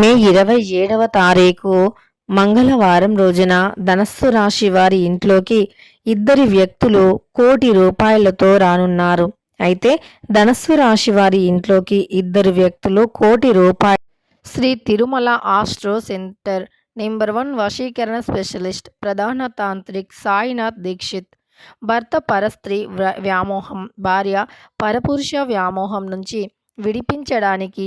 మే ఇరవై ఏడవ తారీఖు మంగళవారం రోజున ధనస్సు రాశి వారి ఇంట్లోకి ఇద్దరి వ్యక్తులు కోటి రూపాయలతో రానున్నారు. అయితే ధనస్సు రాశి వారి ఇంట్లోకి ఇద్దరు వ్యక్తులు కోటి రూపాయలు. Shri Tirumala astro centre number one వశీకరణ స్పెషలిస్ట్ ప్రధాన తాంత్రిక్ సాయినాథ్ దీక్షిత్. భర్త పరస్త్రీ వ్యామోహం భార్య పరపురుష వ్యామోహం నుంచి విడిపించడానికి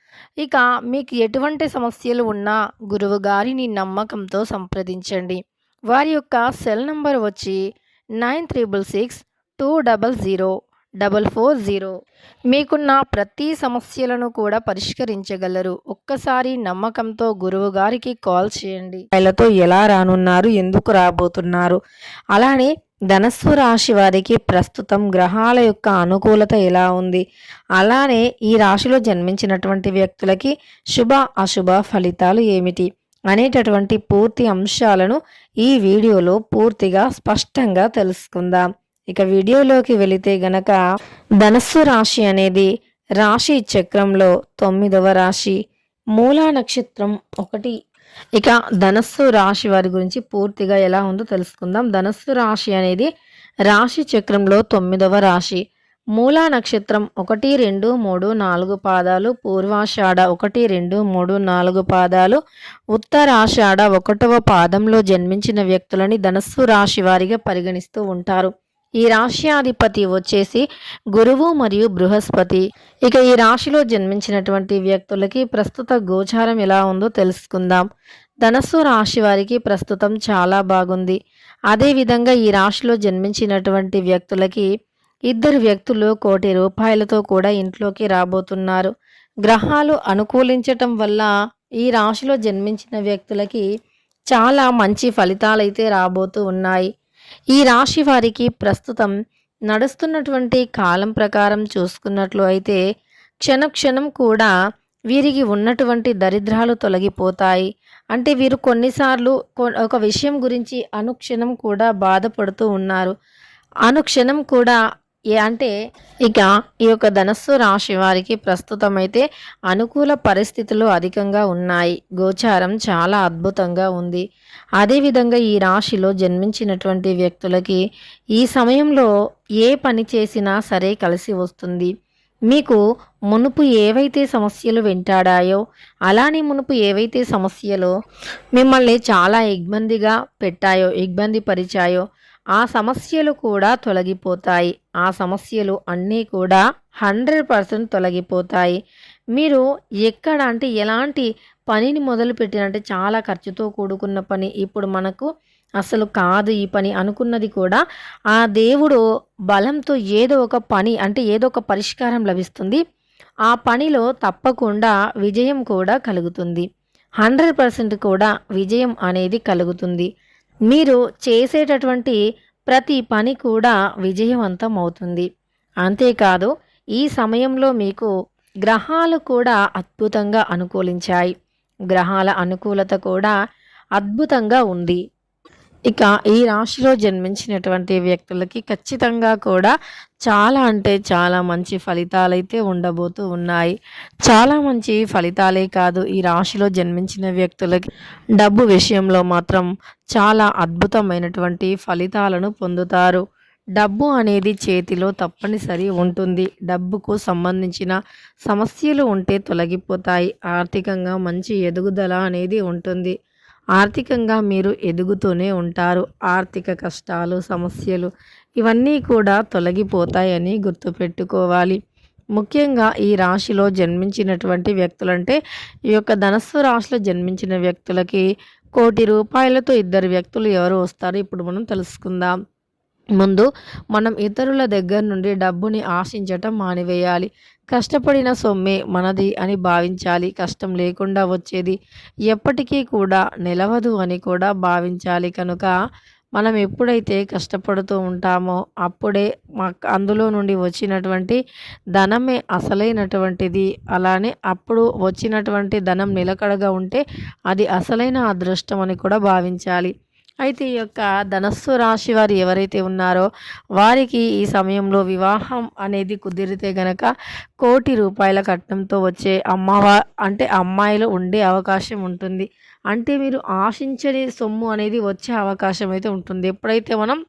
ఇక మీకు ఎటువంటి సమస్యలు ఉన్నా గురువు గారిని నమ్మకంతో సంప్రదించండి. వారి యొక్క సెల్ నంబర్ వచ్చి nine triple six two double zero double four zero. మీకున్న ప్రతి సమస్యలను కూడా పరిష్కరించగలరు. ఒక్కసారి నమ్మకంతో గురువు గారికి కాల్ చేయండి. ఆయనతో ఎలా రానున్నారు ఎందుకు రాబోతున్నారు? అలానే ధనస్సు రాశి వారికి ప్రస్తుతం గ్రహాల యొక్క అనుకూలత ఎలా ఉంది? అలానే ఈ రాశిలో జన్మించినటువంటి వ్యక్తులకి శుభ అశుభ ఫలితాలు ఏమిటి? అనేటటువంటి పూర్తి అంశాలను ఈ వీడియోలో పూర్తిగా స్పష్టంగా తెలుసుకుందాం. ఇక వీడియోలోకి వెళితే గనక ధనస్సు రాశి అనేది రాశి చక్రంలో తొమ్మిదవ రాశి మూలా నక్షత్రం ఒకటి. ఇక ధనస్సు రాశి వారి గురించి పూర్తిగా ఎలా ఉందో తెలుసుకుందాం. ధనస్సు రాశి అనేది రాశి చక్రంలో తొమ్మిదవ రాశి మూలా నక్షత్రం ఒకటి రెండు మూడు నాలుగు పాదాలు పూర్వాషాఢ ఒకటి రెండు మూడు నాలుగు పాదాలు ఉత్తరాషాఢ ఒకటవ పాదంలో జన్మించిన వ్యక్తులని ధనస్సు రాశి వారిగా పరిగణిస్తూ ఉంటారు. ఈ రాశ్యాధిపతి వచ్చేసి గురువు మరియు బృహస్పతి. ఇక ఈ రాశిలో జన్మించినటువంటి వ్యక్తులకి ప్రస్తుత గోచారం ఎలా ఉందో తెలుసుకుందాం. ధనస్సు రాశి వారికి ప్రస్తుతం చాలా బాగుంది. అదేవిధంగా ఈ రాశిలో జన్మించినటువంటి వ్యక్తులకి ఇద్దరు వ్యక్తులు కోటి రూపాయలతో కూడా ఇంట్లోకి రాబోతున్నారు. గ్రహాలు అనుకూలించటం వల్ల ఈ రాశిలో జన్మించిన వ్యక్తులకి చాలా మంచి ఫలితాలైతే రాబోతూ ఉన్నాయి. ఈ రాశి వారికి ప్రస్తుతం నడుస్తున్నటువంటి కాలం ప్రకారం చూసుకున్నట్లు అయితే క్షణక్షణం కూడా వీరికి ఉన్నటువంటి దరిద్రాలు తొలగిపోతాయి. అంటే వీరు కొన్నిసార్లు కొ- ఒక విషయం గురించి అనుక్షణం కూడా బాధపడుతూ ఉన్నారు. అనుక్షణం కూడా అంటే ఇక ఈ యొక్క ధనస్సు రాశి వారికి ప్రస్తుతం అయితే అనుకూల పరిస్థితులు అధికంగా ఉన్నాయి. గోచారం చాలా అద్భుతంగా ఉంది. అదేవిధంగా ఈ రాశిలో జన్మించినటువంటి వ్యక్తులకి ఈ సమయంలో ఏ పని చేసినా సరే కలిసి వస్తుంది. మీకు మునుపు ఏవైతే సమస్యలు వెంటాడాయో అలానే మునుపు ఏవైతే సమస్యలు మిమ్మల్ని చాలా ఇబ్బందిగా పెట్టాయో ఇబ్బంది పరిచాయో ఆ సమస్యలు కూడా తొలగిపోతాయి. ఆ సమస్యలు అన్నీ కూడా హండ్రెడ్ పర్సెంట్ తొలగిపోతాయి. మీరు ఎక్కడ అంటే ఎలాంటి పనిని మొదలుపెట్టినంటే చాలా ఖర్చుతో కూడుకున్న పని. ఇప్పుడు మనకు అసలు కాదు ఈ పని అనుకున్నది కూడా ఆ దేవుడు బలంతో ఏదో ఒక పని అంటే ఏదో ఒక పరిష్కారం లభిస్తుంది. ఆ పనిలో తప్పకుండా విజయం కూడా కలుగుతుంది. హండ్రెడ్ పర్సెంట్ కూడా విజయం అనేది కలుగుతుంది. మీరు చేసేటటువంటి ప్రతి పని కూడా విజయవంతం అవుతుంది. అంతేకాదు ఈ సమయంలో మీకు గ్రహాలు కూడా అద్భుతంగా అనుకూలించాయి. గ్రహాల అనుకూలత కూడా అద్భుతంగా ఉంది. ఇక ఈ రాశిలో జన్మించినటువంటి వ్యక్తులకి ఖచ్చితంగా కూడా చాలా అంటే చాలా మంచి ఫలితాలైతే ఉండబోతూ ఉన్నాయి. చాలా మంచి ఫలితాలే కాదు ఈ రాశిలో జన్మించిన వ్యక్తులకి. డబ్బు విషయంలో మాత్రం చాలా అద్భుతమైనటువంటి ఫలితాలను పొందుతారు. డబ్బు అనేది చేతిలో తప్పనిసరి ఉంటుంది. డబ్బుకు సంబంధించిన సమస్యలు ఉంటే తొలగిపోతాయి. ఆర్థికంగా మంచి ఎదుగుదల అనేది ఉంటుంది. ఆర్థికంగా మీరు ఎదుగుతూనే ఉంటారు. ఆర్థిక కష్టాలు సమస్యలు ఇవన్నీ కూడా తొలగిపోతాయని గుర్తుపెట్టుకోవాలి. ముఖ్యంగా ఈ రాశిలో జన్మించినటువంటి వ్యక్తులంటే ఈ యొక్క ధనస్సు రాశిలో జన్మించిన వ్యక్తులకి కోటి రూపాయలతో ఇద్దరు వ్యక్తులు ఎవరు వస్తారో? ఇప్పుడు మనం తెలుసుకుందాం. ముందు మనం ఇతరుల దగ్గర నుండి డబ్బుని ఆశించటం మానివేయాలి. కష్టపడిన సొమ్మే మనది అని భావించాలి. కష్టం లేకుండా వచ్చేది ఎప్పటికీ కూడా నిలవదు అని కూడా భావించాలి. కనుక మనం ఎప్పుడైతే కష్టపడుతూ ఉంటామో అప్పుడే మాకు అందులో నుండి వచ్చినటువంటి ధనమే అసలైనటువంటిది. అలానే అప్పుడు వచ్చినటువంటి ధనం నిలకడగా ఉంటే అది అసలైన అదృష్టం అని కూడా భావించాలి. అయితే ఈ యొక్క ధనస్సు రాశి వారు ఎవరైతే ఉన్నారో వారికి ఈ సమయంలో వివాహం అనేది కుదిరితే గనక కోటి రూపాయల కట్నంతో వచ్చే అమ్మవా అంటే అమ్మాయిలు ఉండే అవకాశం ఉంటుంది. అంటే మీరు ఆశించని సొమ్ము అనేది వచ్చే అవకాశం అయితే ఉంటుంది. ఎప్పుడైతే మనం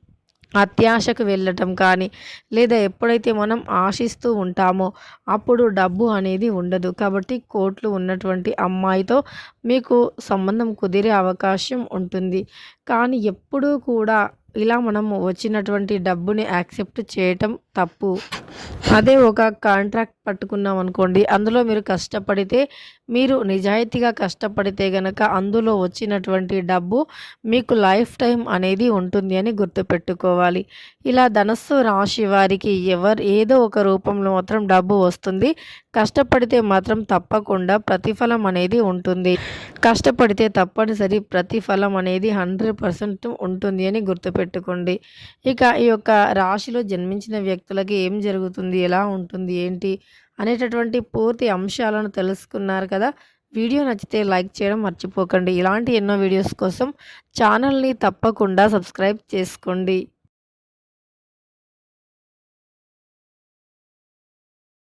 అత్యాశకు వెళ్ళటం కానీ లేదా ఎప్పుడైతే మనం ఆశిస్తూ ఉంటామో అప్పుడు డబ్బు అనేది ఉండదు. కాబట్టి కోట్లు ఉన్నటువంటి అమ్మాయితో మీకు సంబంధం కుదిరే అవకాశం ఉంటుంది. కానీ ఎప్పుడూ కూడా ఇలా మనము వచ్చినటువంటి డబ్బుని యాక్సెప్ట్ చేయటం తప్పు. అదే ఒక కాంట్రాక్ట్ పట్టుకున్నాం అనుకోండి అందులో మీరు కష్టపడితే మీరు నిజాయితీగా కష్టపడితే గనక అందులో వచ్చినటువంటి డబ్బు మీకు లైఫ్ టైం అనేది ఉంటుంది అని గుర్తుపెట్టుకోవాలి. ఇలా ధనస్సు రాశి వారికి ఎవరు ఏదో ఒక రూపంలో మాత్రం డబ్బు వస్తుంది. కష్టపడితే మాత్రం తప్పకుండా ప్రతిఫలం అనేది ఉంటుంది. కష్టపడితే తప్పనిసరి ప్రతిఫలం అనేది హండ్రెడ్ పర్సెంట్ ఉంటుంది అని గుర్తుపెట్టుకోండి. ఇక ఈ యొక్క రాశిలో జన్మించిన వ్యక్తులకి ఏం జరుగుతుంది? జరుగుతుంది ఎలా ఉంటుంది ఏంటి అనేటటువంటి పూర్తి అంశాలను తెలుసుకున్నారు కదా. వీడియో నచ్చితే లైక్ చేయడం మర్చిపోకండి. ఇలాంటి ఎన్నో వీడియోస్ కోసం ఛానల్ని తప్పకుండా సబ్స్క్రైబ్ చేసుకోండి.